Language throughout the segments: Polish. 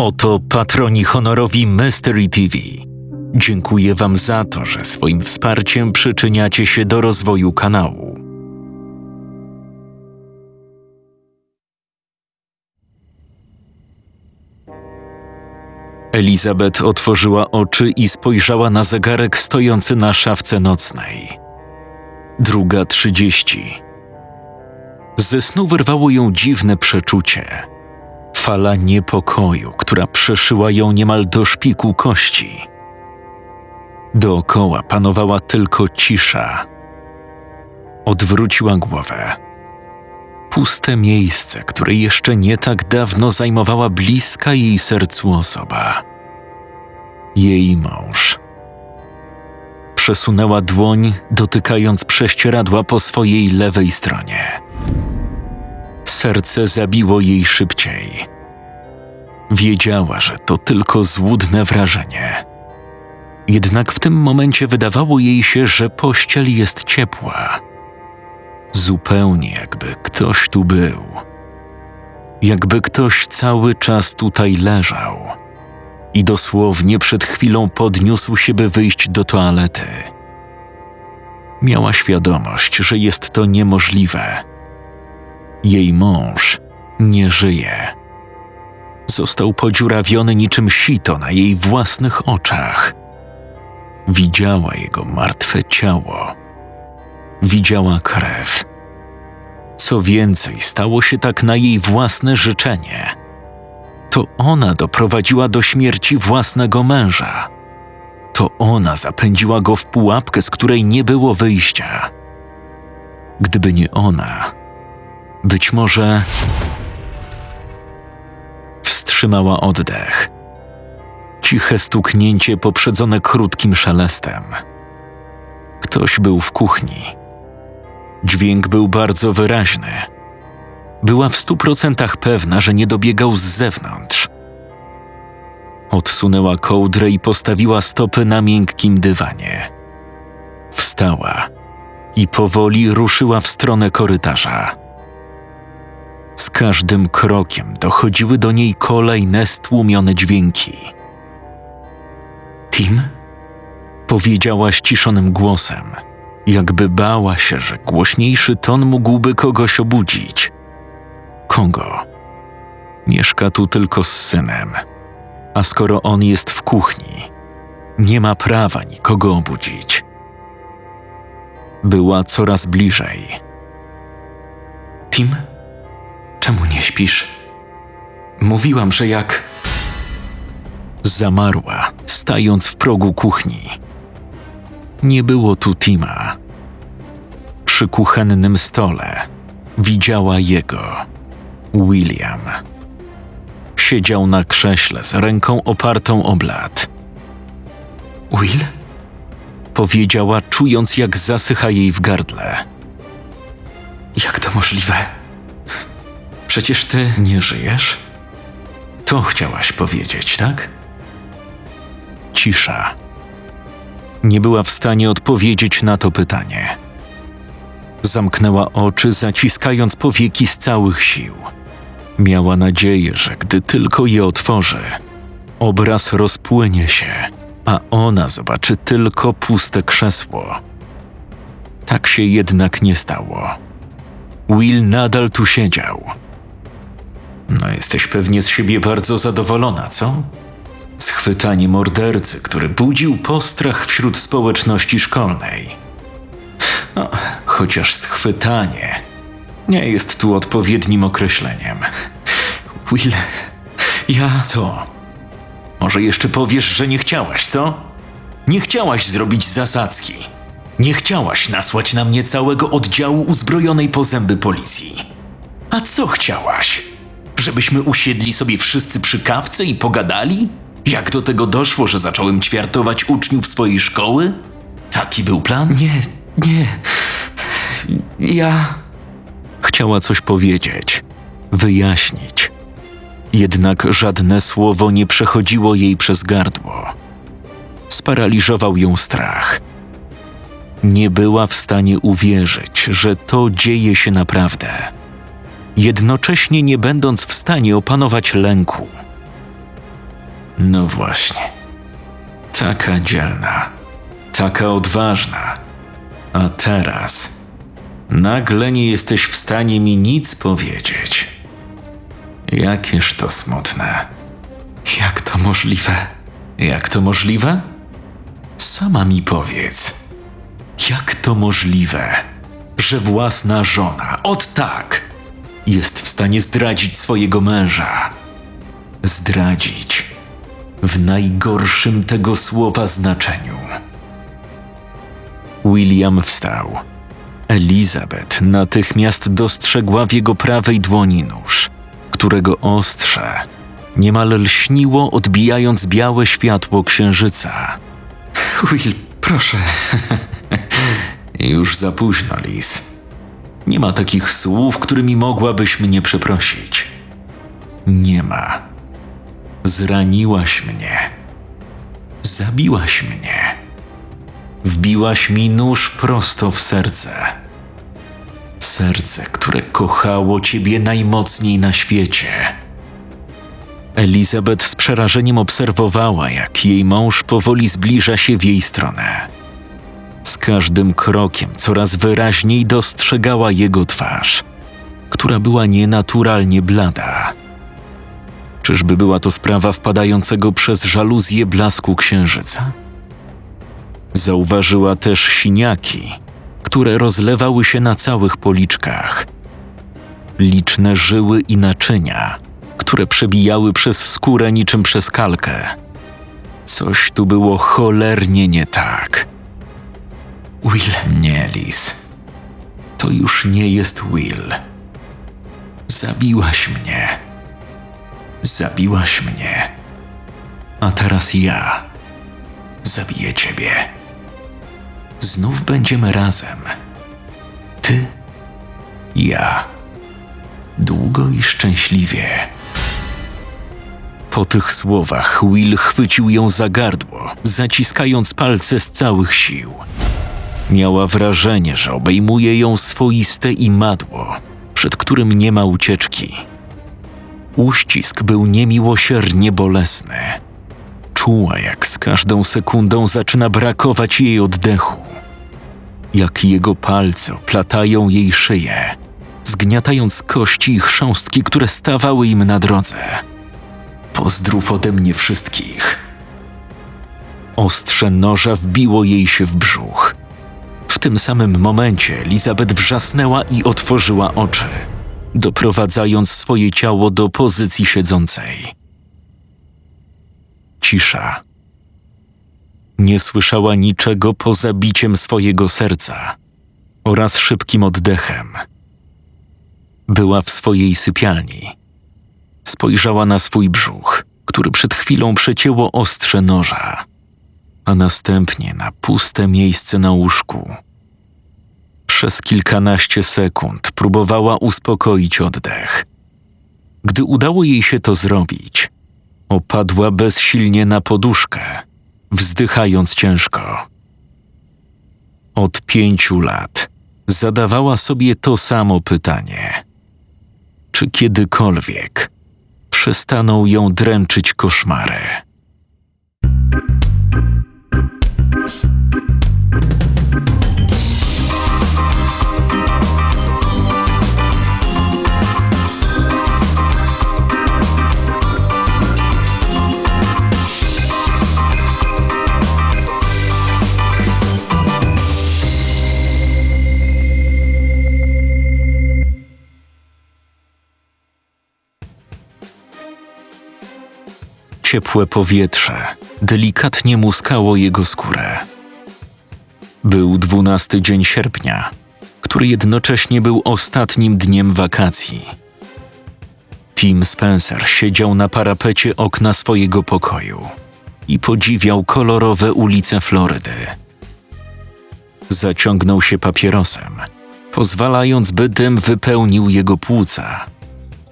Oto patroni honorowi Mystery TV. Dziękuję Wam za to, że swoim wsparciem przyczyniacie się do rozwoju kanału. Elizabeth otworzyła oczy i spojrzała na zegarek stojący na szafce nocnej. Druga trzydzieści. Ze snu wyrwało ją dziwne przeczucie. Fala niepokoju, która przeszyła ją niemal do szpiku kości. Dookoła panowała tylko cisza. Odwróciła głowę. Puste miejsce, które jeszcze nie tak dawno zajmowała bliska jej sercu osoba. Jej mąż. Przesunęła dłoń, dotykając prześcieradła po swojej lewej stronie. Serce zabiło jej szybciej. Wiedziała, że to tylko złudne wrażenie. Jednak w tym momencie wydawało jej się, że pościel jest ciepła. Zupełnie jakby ktoś tu był. Jakby ktoś cały czas tutaj leżał. I dosłownie przed chwilą podniósł się, by wyjść do toalety. Miała świadomość, że jest to niemożliwe. Jej mąż nie żyje. Został podziurawiony niczym sito na jej własnych oczach. Widziała jego martwe ciało. Widziała krew. Co więcej, stało się tak na jej własne życzenie. To ona doprowadziła do śmierci własnego męża. To ona zapędziła go w pułapkę, z której nie było wyjścia. Gdyby nie ona, być może. Wstrzymała oddech. Ciche stuknięcie poprzedzone krótkim szelestem. Ktoś był w kuchni. Dźwięk był bardzo wyraźny. Była w stu procentach pewna, że nie dobiegał z zewnątrz. Odsunęła kołdrę i postawiła stopy na miękkim dywanie. Wstała i powoli ruszyła w stronę korytarza. Z każdym krokiem dochodziły do niej kolejne stłumione dźwięki. Tim? Powiedziała ściszonym głosem, jakby bała się, że głośniejszy ton mógłby kogoś obudzić. Kogo? Mieszka tu tylko z synem, a skoro on jest w kuchni, nie ma prawa nikogo obudzić. Była coraz bliżej. Tim? Czemu nie śpisz? Mówiłam, że jak. Zamarła, stając w progu kuchni. Nie było tu Tima. Przy kuchennym stole widziała jego, William. Siedział na krześle z ręką opartą o blat. Will? Powiedziała, czując jak zasycha jej w gardle. Jak to możliwe? Przecież ty nie żyjesz? To chciałaś powiedzieć, tak? Cisza. Nie była w stanie odpowiedzieć na to pytanie. Zamknęła oczy, zaciskając powieki z całych sił. Miała nadzieję, że gdy tylko je otworzy, obraz rozpłynie się, a ona zobaczy tylko puste krzesło. Tak się jednak nie stało. Will nadal tu siedział. No, jesteś pewnie z siebie bardzo zadowolona, co? Schwytanie mordercy, który budził postrach wśród społeczności szkolnej. No, chociaż schwytanie nie jest tu odpowiednim określeniem. Will, ja. Co? Może jeszcze powiesz, że nie chciałaś, co? Nie chciałaś zrobić zasadzki. Nie chciałaś nasłać na mnie całego oddziału uzbrojonej po zęby policji. A co chciałaś? Żebyśmy usiedli sobie wszyscy przy kawce i pogadali? Jak do tego doszło, że zacząłem ćwiartować uczniów swojej szkoły? Taki był plan? Nie, nie. Ja. Chciała coś powiedzieć, wyjaśnić. Jednak żadne słowo nie przechodziło jej przez gardło. Sparaliżował ją strach. Nie była w stanie uwierzyć, że to dzieje się naprawdę jednocześnie nie będąc w stanie opanować lęku. No właśnie. Taka dzielna, taka odważna. A teraz nagle nie jesteś w stanie mi nic powiedzieć. Jakież to smutne. Jak to możliwe? Jak to możliwe? Sama mi powiedz. Jak to możliwe, że własna żona, od tak, jest w stanie zdradzić swojego męża? Zdradzić w najgorszym tego słowa znaczeniu. William wstał. Elizabeth natychmiast dostrzegła w jego prawej dłoni nóż, którego ostrze niemal lśniło, odbijając białe światło księżyca. Will, proszę. Już za późno, Liz. Nie ma takich słów, którymi mogłabyś mnie przeprosić. Nie ma. Zraniłaś mnie. Zabiłaś mnie. Wbiłaś mi nóż prosto w serce. Serce, które kochało ciebie najmocniej na świecie. Elizabeth z przerażeniem obserwowała, jak jej mąż powoli zbliża się w jej stronę. Z każdym krokiem coraz wyraźniej dostrzegała jego twarz, która była nienaturalnie blada. Czyżby była to sprawa wpadającego przez żaluzję blasku księżyca? Zauważyła też siniaki, które rozlewały się na całych policzkach. Liczne żyły i naczynia, które przebijały przez skórę niczym przez kalkę. Coś tu było cholernie nie tak. Will, nie, Liz. To już nie jest Will. Zabiłaś mnie. Zabiłaś mnie. A teraz ja zabiję ciebie. Znów będziemy razem. Ty, ja. Długo i szczęśliwie. Po tych słowach Will chwycił ją za gardło, zaciskając palce z całych sił. Miała wrażenie, że obejmuje ją swoiste imadło, przed którym nie ma ucieczki. Uścisk był niemiłosiernie bolesny. Czuła, jak z każdą sekundą zaczyna brakować jej oddechu. Jak jego palce platają jej szyję, zgniatając kości i chrząstki, które stawały im na drodze. Pozdrów ode mnie wszystkich. Ostrze noża wbiło jej się w brzuch. Tym samym momencie Elizabeth wrzasnęła i otworzyła oczy, doprowadzając swoje ciało do pozycji siedzącej. Cisza. Nie słyszała niczego poza biciem swojego serca oraz szybkim oddechem. Była w swojej sypialni. Spojrzała na swój brzuch, który przed chwilą przecięło ostrze noża, a następnie na puste miejsce na łóżku. Przez kilkanaście sekund próbowała uspokoić oddech. Gdy udało jej się to zrobić, opadła bezsilnie na poduszkę, wzdychając ciężko. Od pięciu lat zadawała sobie to samo pytanie: czy kiedykolwiek przestaną ją dręczyć koszmary? Ciepłe powietrze delikatnie muskało jego skórę. Był dwunasty dzień sierpnia, który jednocześnie był ostatnim dniem wakacji. Tim Spencer siedział na parapecie okna swojego pokoju i podziwiał kolorowe ulice Florydy. Zaciągnął się papierosem, pozwalając, by dym wypełnił jego płuca,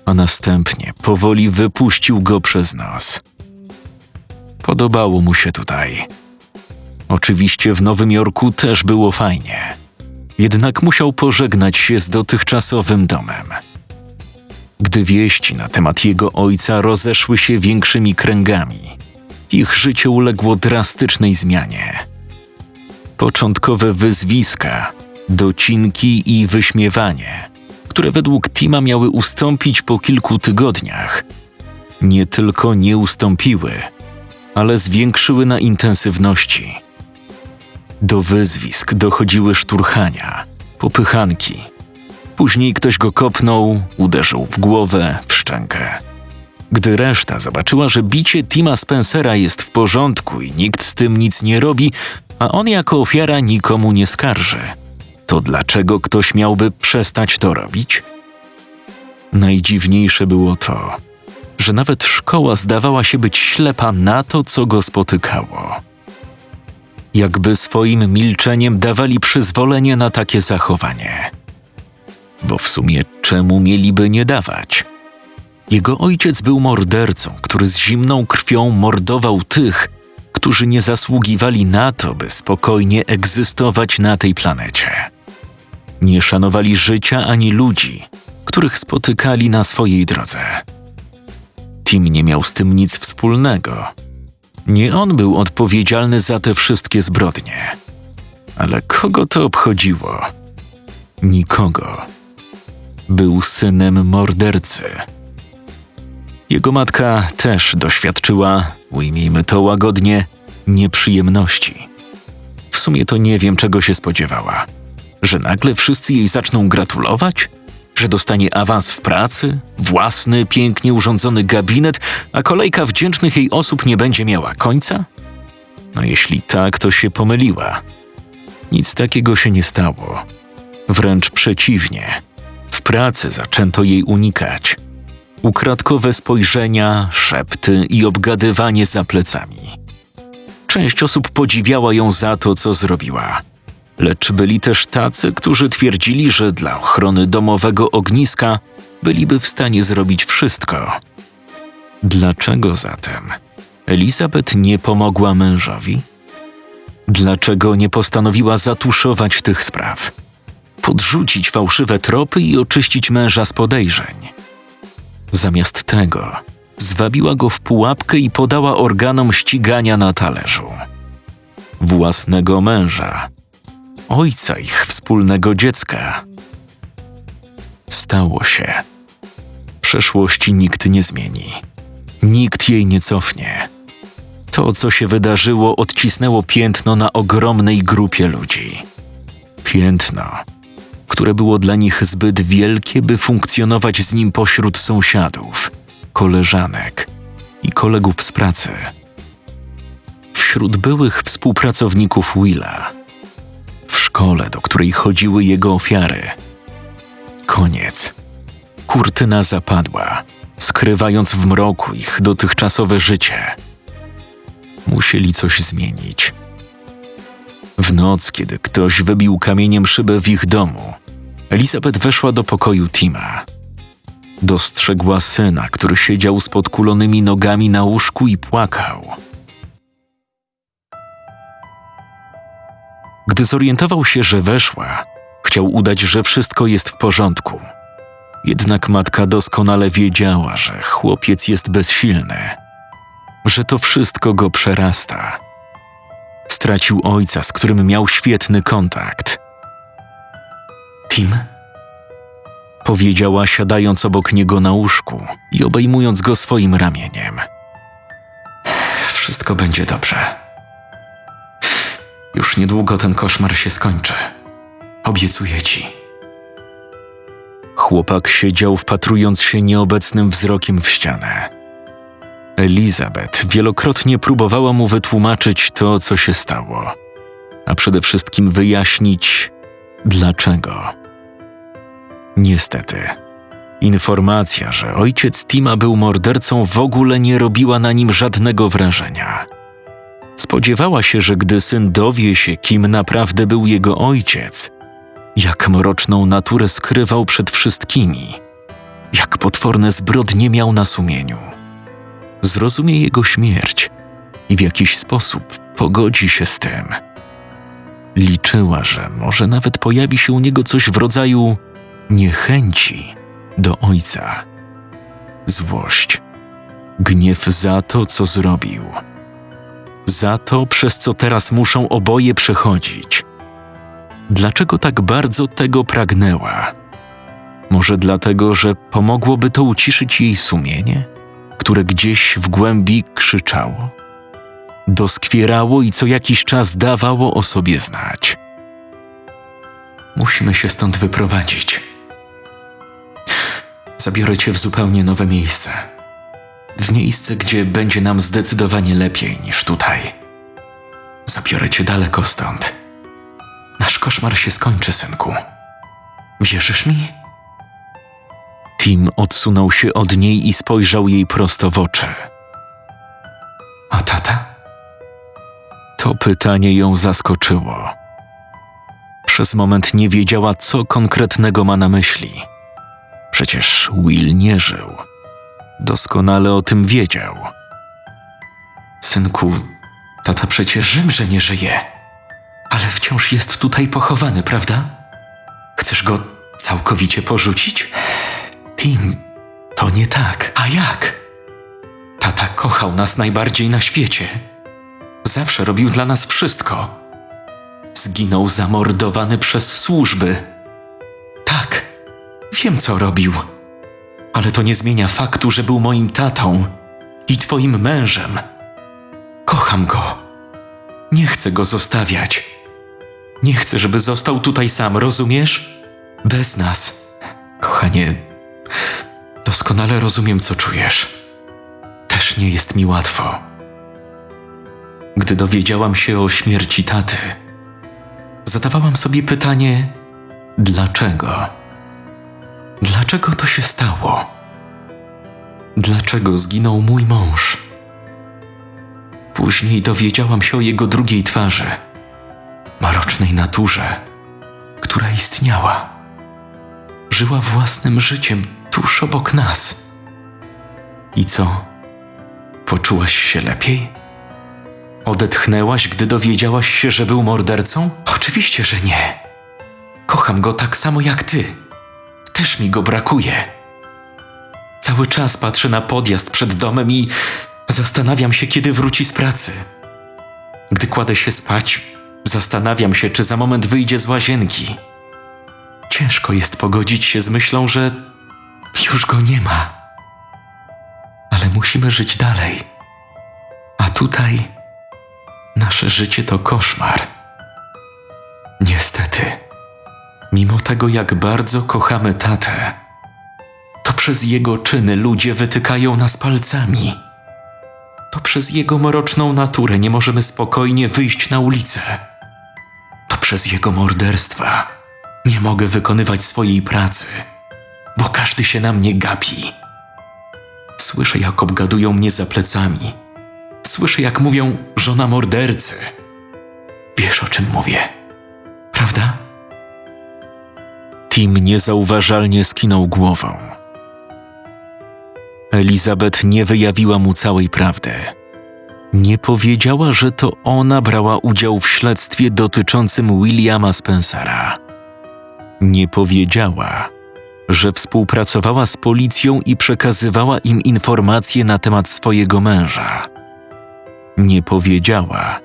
a następnie powoli wypuścił go przez nos. Podobało mu się tutaj. Oczywiście w Nowym Jorku też było fajnie. Jednak musiał pożegnać się z dotychczasowym domem. Gdy wieści na temat jego ojca rozeszły się większymi kręgami, ich życie uległo drastycznej zmianie. Początkowe wyzwiska, docinki i wyśmiewanie, które według Tima miały ustąpić po kilku tygodniach, nie tylko nie ustąpiły, ale zwiększyły na intensywności. Do wyzwisk dochodziły szturchania, popychanki. Później ktoś go kopnął, uderzył w głowę, w szczękę. Gdy reszta zobaczyła, że bicie Tima Spencera jest w porządku i nikt z tym nic nie robi, a on jako ofiara nikomu nie skarży, to dlaczego ktoś miałby przestać to robić? Najdziwniejsze było to, że nawet szkoła zdawała się być ślepa na to, co go spotykało. Jakby swoim milczeniem dawali przyzwolenie na takie zachowanie. Bo w sumie czemu mieliby nie dawać? Jego ojciec był mordercą, który z zimną krwią mordował tych, którzy nie zasługiwali na to, by spokojnie egzystować na tej planecie. Nie szanowali życia ani ludzi, których spotykali na swojej drodze. Tim nie miał z tym nic wspólnego. Nie on był odpowiedzialny za te wszystkie zbrodnie. Ale kogo to obchodziło? Nikogo. Był synem mordercy. Jego matka też doświadczyła, ujmijmy to łagodnie, nieprzyjemności. W sumie to nie wiem, czego się spodziewała. Że nagle wszyscy jej zaczną gratulować? Że dostanie awans w pracy, własny, pięknie urządzony gabinet, a kolejka wdzięcznych jej osób nie będzie miała końca? No jeśli tak, to się pomyliła. Nic takiego się nie stało. Wręcz przeciwnie. W pracy zaczęto jej unikać. Ukradkowe spojrzenia, szepty i obgadywanie za plecami. Część osób podziwiała ją za to, co zrobiła. Lecz byli też tacy, którzy twierdzili, że dla ochrony domowego ogniska byliby w stanie zrobić wszystko. Dlaczego zatem Elizabeth nie pomogła mężowi? Dlaczego nie postanowiła zatuszować tych spraw? Podrzucić fałszywe tropy i oczyścić męża z podejrzeń? Zamiast tego zwabiła go w pułapkę i podała organom ścigania na talerzu. Własnego męża, ojca ich wspólnego dziecka. Stało się. Przeszłości nikt nie zmieni. Nikt jej nie cofnie. To, co się wydarzyło, odcisnęło piętno na ogromnej grupie ludzi. Piętno, które było dla nich zbyt wielkie, by funkcjonować z nim pośród sąsiadów, koleżanek i kolegów z pracy. Wśród byłych współpracowników Willa, szkole, do której chodziły jego ofiary. Koniec. Kurtyna zapadła, skrywając w mroku ich dotychczasowe życie. Musieli coś zmienić. W noc, kiedy ktoś wybił kamieniem szybę w ich domu, Elizabeth weszła do pokoju Tima. Dostrzegła syna, który siedział z podkulonymi nogami na łóżku i płakał. Gdy zorientował się, że weszła, chciał udać, że wszystko jest w porządku. Jednak matka doskonale wiedziała, że chłopiec jest bezsilny, że to wszystko go przerasta. Stracił ojca, z którym miał świetny kontakt. Tim? Powiedziała, siadając obok niego na łóżku i obejmując go swoim ramieniem. Wszystko będzie dobrze. Już niedługo ten koszmar się skończy. Obiecuję ci. Chłopak siedział, wpatrując się nieobecnym wzrokiem w ścianę. Elizabeth wielokrotnie próbowała mu wytłumaczyć to, co się stało, a przede wszystkim wyjaśnić, dlaczego. Niestety, informacja, że ojciec Tima był mordercą, w ogóle nie robiła na nim żadnego wrażenia. Spodziewała się, że gdy syn dowie się, kim naprawdę był jego ojciec, jak mroczną naturę skrywał przed wszystkimi, jak potworne zbrodnie miał na sumieniu zrozumie jego śmierć i w jakiś sposób pogodzi się z tym. Liczyła, że może nawet pojawi się u niego coś w rodzaju niechęci do ojca. Złość, gniew za to, co zrobił, Za to, przez co teraz muszą oboje przechodzić. Dlaczego tak bardzo tego pragnęła? Może dlatego, że pomogłoby to uciszyć jej sumienie, które gdzieś w głębi krzyczało, doskwierało i co jakiś czas dawało o sobie znać. Musimy się stąd wyprowadzić. Zabiorę cię w zupełnie nowe miejsce. W miejsce, gdzie będzie nam zdecydowanie lepiej niż tutaj. Zabiorę cię daleko stąd. Nasz koszmar się skończy, synku. Wierzysz mi? Tim odsunął się od niej i spojrzał jej prosto w oczy. A tata? To pytanie ją zaskoczyło. Przez moment nie wiedziała, co konkretnego ma na myśli. Przecież Will nie żył. Doskonale o tym wiedział. Synku, tata przecież wiem, że nie żyje, ale wciąż jest tutaj pochowany, prawda? Chcesz go całkowicie porzucić? Tim, to nie tak. A jak? Tata kochał nas najbardziej na świecie. Zawsze robił dla nas wszystko. Zginął zamordowany przez służby. Tak, wiem co robił. Ale to nie zmienia faktu, że był moim tatą i twoim mężem. Kocham go. Nie chcę go zostawiać. Nie chcę, żeby został tutaj sam, rozumiesz? Bez nas. Kochanie, doskonale rozumiem, co czujesz. Też nie jest mi łatwo. Gdy dowiedziałam się o śmierci taty, zadawałam sobie pytanie: dlaczego? Dlaczego to się stało? Dlaczego zginął mój mąż? Później dowiedziałam się o jego drugiej twarzy, marocznej naturze, która istniała. Żyła własnym życiem tuż obok nas. I co? Poczułaś się lepiej? Odetchnęłaś, gdy dowiedziałaś się, że był mordercą? Oczywiście, że nie. Kocham go tak samo jak ty. Też mi go brakuje. Cały czas patrzę na podjazd przed domem i zastanawiam się, kiedy wróci z pracy. Gdy kładę się spać, zastanawiam się, czy za moment wyjdzie z łazienki. Ciężko jest pogodzić się z myślą, że już go nie ma. Ale musimy żyć dalej. A tutaj nasze życie to koszmar. Niestety, mimo tego, jak bardzo kochamy tatę, to przez jego czyny ludzie wytykają nas palcami. To przez jego mroczną naturę nie możemy spokojnie wyjść na ulicę. To przez jego morderstwa nie mogę wykonywać swojej pracy, bo każdy się na mnie gapi. Słyszę, jak obgadują mnie za plecami. Słyszę, jak mówią żona mordercy. Wiesz, o czym mówię, prawda? Tim niezauważalnie skinął głową. Elizabeth nie wyjawiła mu całej prawdy. Nie powiedziała, że to ona brała udział w śledztwie dotyczącym Williama Spencera. Nie powiedziała, że współpracowała z policją i przekazywała im informacje na temat swojego męża. Nie powiedziała,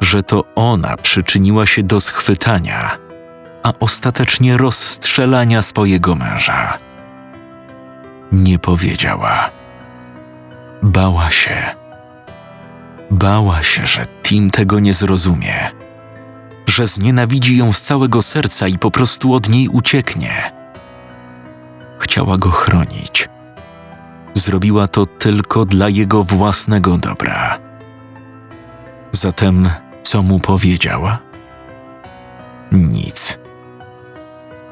że to ona przyczyniła się do schwytania, a ostatecznie rozstrzelania swojego męża. Nie powiedziała. Bała się. Bała się, że Tim tego nie zrozumie, że znienawidzi ją z całego serca i po prostu od niej ucieknie. Chciała go chronić. Zrobiła to tylko dla jego własnego dobra. Zatem, co mu powiedziała? Nic.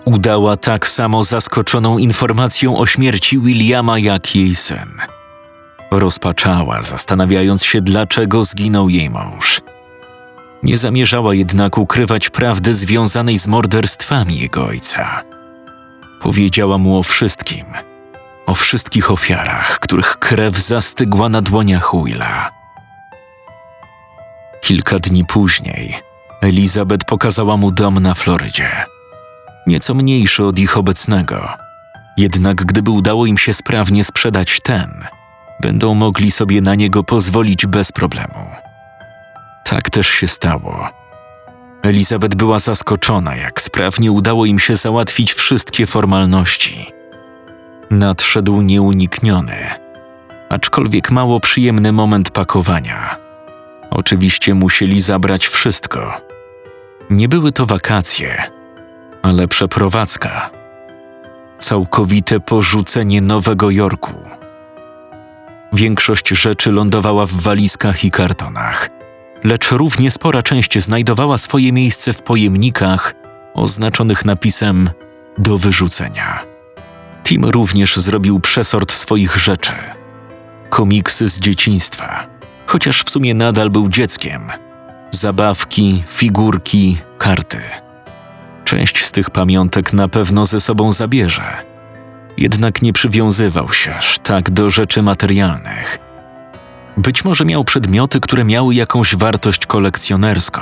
Udała tak samo zaskoczoną informacją o śmierci Williama jak jej syn. Rozpaczała, zastanawiając się, dlaczego zginął jej mąż. Nie zamierzała jednak ukrywać prawdy związanej z morderstwami jego ojca. Powiedziała mu o wszystkim, o wszystkich ofiarach, których krew zastygła na dłoniach Willa. Kilka dni później Elizabeth pokazała mu dom na Florydzie. Nieco mniejszy od ich obecnego. Jednak gdyby udało im się sprawnie sprzedać ten, będą mogli sobie na niego pozwolić bez problemu. Tak też się stało. Elizabeth była zaskoczona, jak sprawnie udało im się załatwić wszystkie formalności. Nadszedł nieunikniony, aczkolwiek mało przyjemny moment pakowania. Oczywiście musieli zabrać wszystko. Nie były to wakacje, ale przeprowadzka. Całkowite porzucenie Nowego Jorku. Większość rzeczy lądowała w walizkach i kartonach, lecz równie spora część znajdowała swoje miejsce w pojemnikach oznaczonych napisem do wyrzucenia. Tim również zrobił przesort swoich rzeczy. Komiksy z dzieciństwa, chociaż w sumie nadal był dzieckiem. Zabawki, figurki, karty. Część z tych pamiątek na pewno ze sobą zabierze. Jednak nie przywiązywał się aż tak do rzeczy materialnych. Być może miał przedmioty, które miały jakąś wartość kolekcjonerską.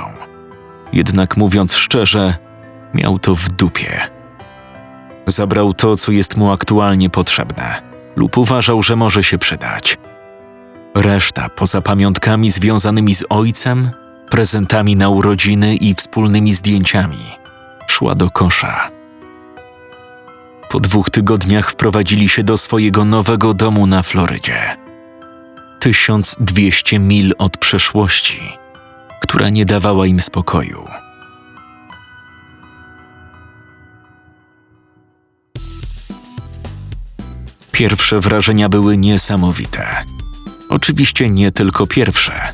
Jednak mówiąc szczerze, miał to w dupie. Zabrał to, co jest mu aktualnie potrzebne, lub uważał, że może się przydać. Reszta, poza pamiątkami związanymi z ojcem, prezentami na urodziny i wspólnymi zdjęciami, szła do kosza. Po dwóch tygodniach wprowadzili się do swojego nowego domu na Florydzie. 1200 mil od przeszłości, która nie dawała im spokoju. Pierwsze wrażenia były niesamowite. Oczywiście nie tylko pierwsze.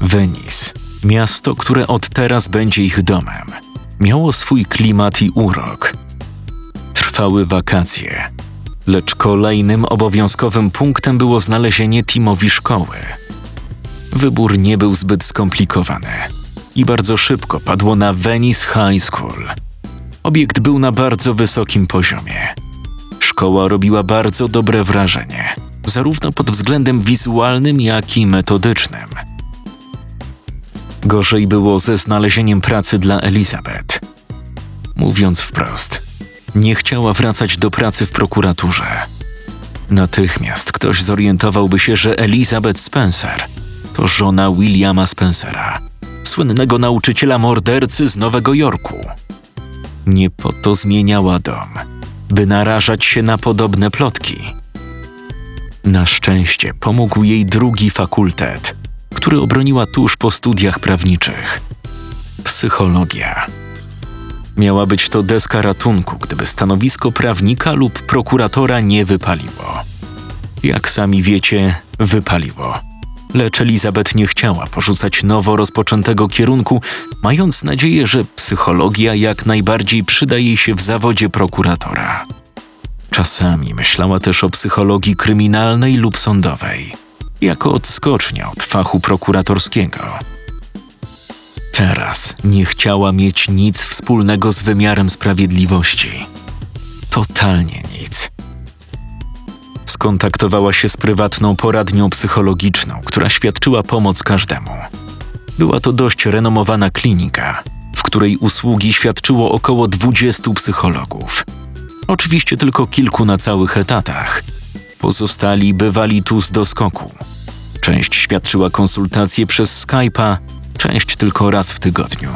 Venice, miasto, które od teraz będzie ich domem, miało swój klimat i urok. Trwały wakacje, lecz kolejnym obowiązkowym punktem było znalezienie Timowi szkoły. Wybór nie był zbyt skomplikowany i bardzo szybko padło na Venice High School. Obiekt był na bardzo wysokim poziomie. Szkoła robiła bardzo dobre wrażenie, zarówno pod względem wizualnym, jak i metodycznym. Gorzej było ze znalezieniem pracy dla Elizabeth. Mówiąc wprost, nie chciała wracać do pracy w prokuraturze. Natychmiast ktoś zorientowałby się, że Elizabeth Spencer to żona Williama Spencera, słynnego nauczyciela mordercy z Nowego Jorku. Nie po to zmieniała dom, by narażać się na podobne plotki. Na szczęście pomógł jej drugi fakultet, który obroniła tuż po studiach prawniczych psychologia. Miała być to deska ratunku, gdyby stanowisko prawnika lub prokuratora nie wypaliło. Jak sami wiecie, wypaliło. Lecz Elizabeth nie chciała porzucać nowo rozpoczętego kierunku, mając nadzieję, że psychologia jak najbardziej przyda jej się w zawodzie prokuratora. Czasami myślała też o psychologii kryminalnej lub sądowej, jako odskocznia od fachu prokuratorskiego. Teraz nie chciała mieć nic wspólnego z wymiarem sprawiedliwości. Totalnie nic. Skontaktowała się z prywatną poradnią psychologiczną, która świadczyła pomoc każdemu. Była to dość renomowana klinika, w której usługi świadczyło około 20 psychologów. Oczywiście tylko kilku na całych etatach. Pozostali bywali tu z doskoku. Świadczyła konsultacje przez Skype'a, część tylko raz w tygodniu,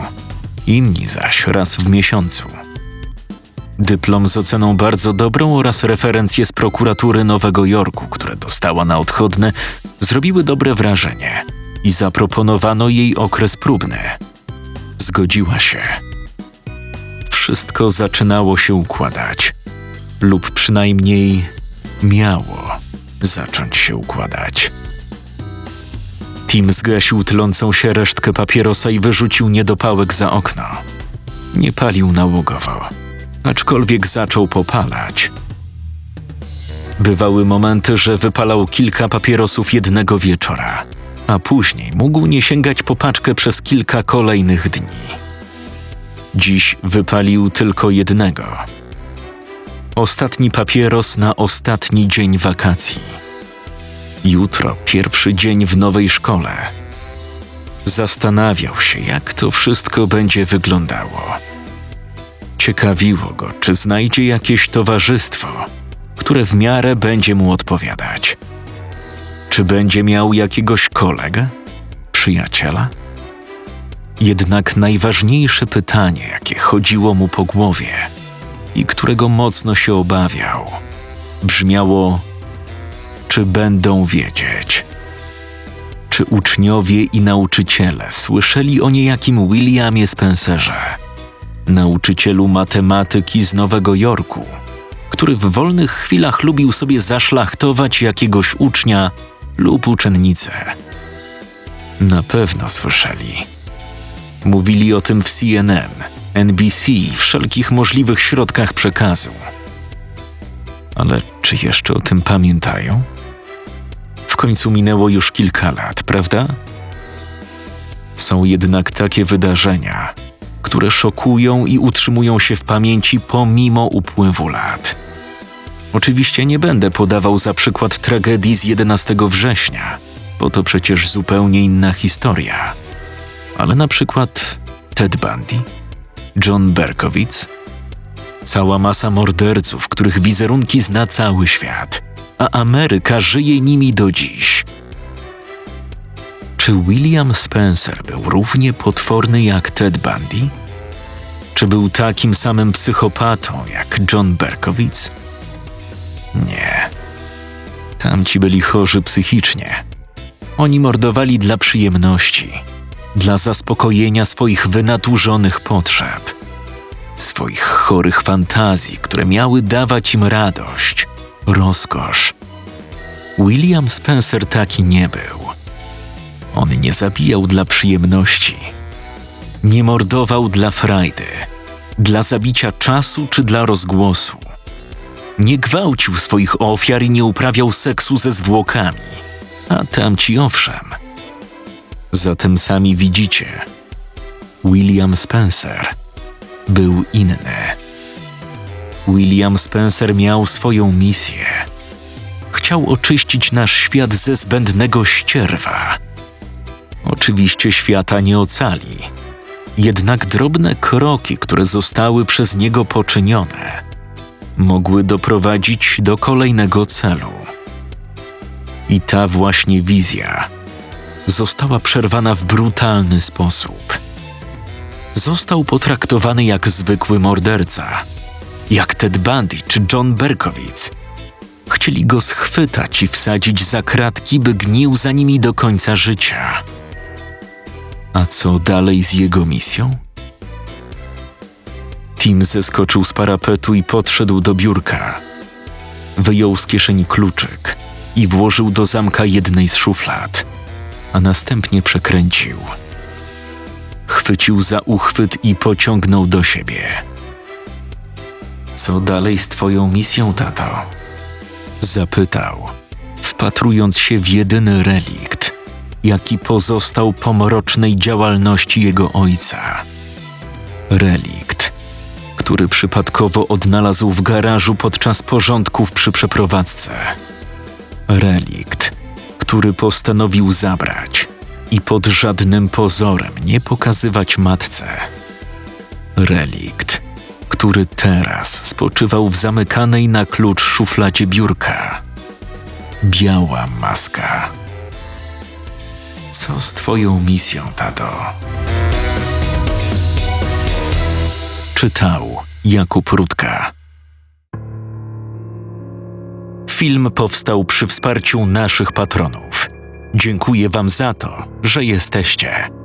inni zaś raz w miesiącu. Dyplom z oceną bardzo dobrą oraz referencje z prokuratury Nowego Jorku, które dostała na odchodne, zrobiły dobre wrażenie i zaproponowano jej okres próbny. Zgodziła się. Wszystko zaczynało się układać, lub przynajmniej miało zacząć się układać. Tim zgasił tlącą się resztkę papierosa i wyrzucił niedopałek za okno. Nie palił nałogowo, aczkolwiek zaczął popalać. Bywały momenty, że wypalał kilka papierosów jednego wieczora, a później mógł nie sięgać po paczkę przez kilka kolejnych dni. Dziś wypalił tylko jednego. Ostatni papieros na ostatni dzień wakacji. Jutro pierwszy dzień w nowej szkole. Zastanawiał się, jak to wszystko będzie wyglądało. Ciekawiło go, czy znajdzie jakieś towarzystwo, które w miarę będzie mu odpowiadać. Czy będzie miał jakiegoś kolegę, przyjaciela? Jednak najważniejsze pytanie, jakie chodziło mu po głowie i którego mocno się obawiał, brzmiało: czy będą wiedzieć? Czy uczniowie i nauczyciele słyszeli o niejakim Williamie Spencerze, nauczycielu matematyki z Nowego Jorku, który w wolnych chwilach lubił sobie zaszlachtować jakiegoś ucznia lub uczennicę? Na pewno słyszeli. Mówili o tym w CNN, NBC i wszelkich możliwych środkach przekazu. Ale czy jeszcze o tym pamiętają? Końcu minęło już kilka lat, prawda? Są jednak takie wydarzenia, które szokują i utrzymują się w pamięci pomimo upływu lat. Oczywiście nie będę podawał za przykład tragedii z 11 września, bo to przecież zupełnie inna historia. Ale na przykład Ted Bundy, John Berkowitz, cała masa morderców, których wizerunki zna cały świat, a Ameryka żyje nimi do dziś. Czy William Spencer był równie potworny jak Ted Bundy? Czy był takim samym psychopatą jak John Berkowitz? Nie. Tamci byli chorzy psychicznie. Oni mordowali dla przyjemności, dla zaspokojenia swoich wynaturzonych potrzeb, swoich chorych fantazji, które miały dawać im radość, rozkosz. William Spencer taki nie był. On nie zabijał dla przyjemności, nie mordował dla frajdy, dla zabicia czasu czy dla rozgłosu. Nie gwałcił swoich ofiar i nie uprawiał seksu ze zwłokami, a tamci owszem. Zatem sami widzicie, William Spencer był inny. William Spencer miał swoją misję. Chciał oczyścić nasz świat ze zbędnego ścierwa. Oczywiście świata nie ocali, jednak drobne kroki, które zostały przez niego poczynione, mogły doprowadzić do kolejnego celu. I ta właśnie wizja została przerwana w brutalny sposób. Został potraktowany jak zwykły morderca, jak Ted Bundy czy John Berkowitz. Chcieli go schwytać i wsadzić za kratki, by gnił za nimi do końca życia. A co dalej z jego misją? Tim zeskoczył z parapetu i podszedł do biurka. Wyjął z kieszeni kluczyk i włożył do zamka jednej z szuflad, a następnie przekręcił. Chwycił za uchwyt i pociągnął do siebie. Co dalej z twoją misją, tato? Zapytał, wpatrując się w jedyny relikt, jaki pozostał po mrocznej działalności jego ojca. Relikt, który przypadkowo odnalazł w garażu podczas porządków przy przeprowadzce. Relikt, który postanowił zabrać i pod żadnym pozorem nie pokazywać matce. Relikt, który teraz spoczywał w zamykanej na klucz szufladzie biurka. Biała maska. Co z twoją misją, tato? Czytał Jakub Rutka. Film powstał przy wsparciu naszych patronów. Dziękuję Wam za to, że jesteście.